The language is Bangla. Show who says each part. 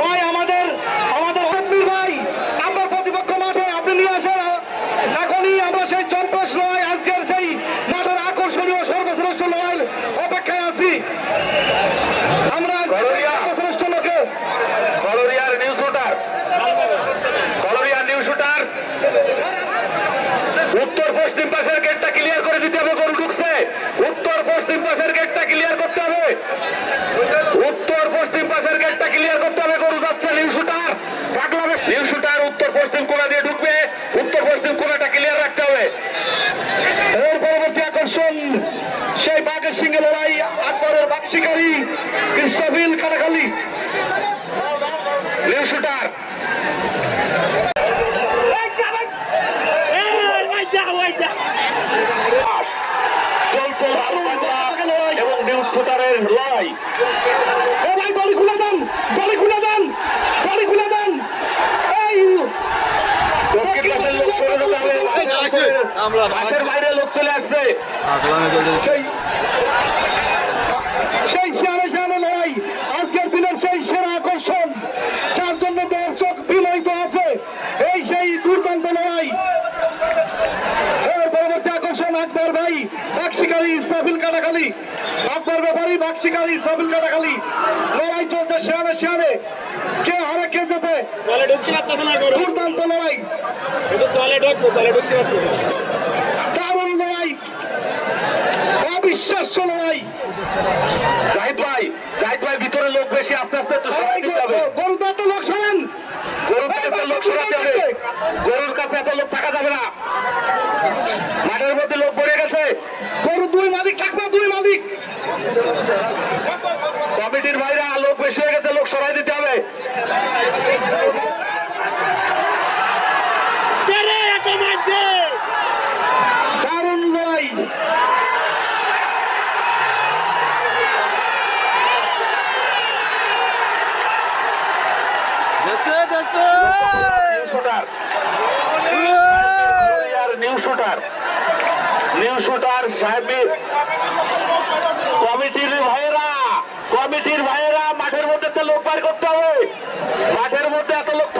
Speaker 1: ভাই আমাদের আমাদের ভাই আমরা প্রতিপক্ষ মাঠে আপনি নিয়ে আসেন। এখনই আমরা সেই চম্পস সিংহে লড়াই আকবরের বাঘ শিকারী ইসরাফিল কাটাখালী
Speaker 2: নিউ শুটার। চলছে এবং নিউ শুটারের লড়াই।
Speaker 1: ও ভাই গলি খুলে দেন গলি খুলে দেন গলি খুলে দেন।
Speaker 3: আমরা
Speaker 2: বাইরে লোক চলে আসছে।
Speaker 1: আকবর ভাই বাক্সিকারী ইসরাফিল কাটাখালী আকবর ব্যাপারী বাক্সিকারী ইসরাফিল কাটাখালী লড়াই চলছে শিয়ারে শিয়ারে কে হারে কে যেতে দুর্দান্ত লড়াই। দারুণ লড়াই। অবিশ্বাস্য লড়াই।
Speaker 2: জাহিদ ভাই জাহিদ ভাই ভিতরে লোক বেশি আস্তে আস্তে দিতে হবে।
Speaker 1: গরুদার তো লোক শোনেন
Speaker 2: গরুর কাছে লোক সরাতে হবে। গরুর কাছে এত লোক থাকা যাবে না। কমিটির ভাইরা লোক বেশি হয়ে গেছে লোক সরাই দিতে হবে। নিউ শুটার আর নিউ শুটার নিউ শুটার সাহেবের কমিটির ভাইয়েরা কমিটির ভাইয়েরা মাঠের মধ্যে তো লোক বার করতে হবে। মাঠের মধ্যে এত লোক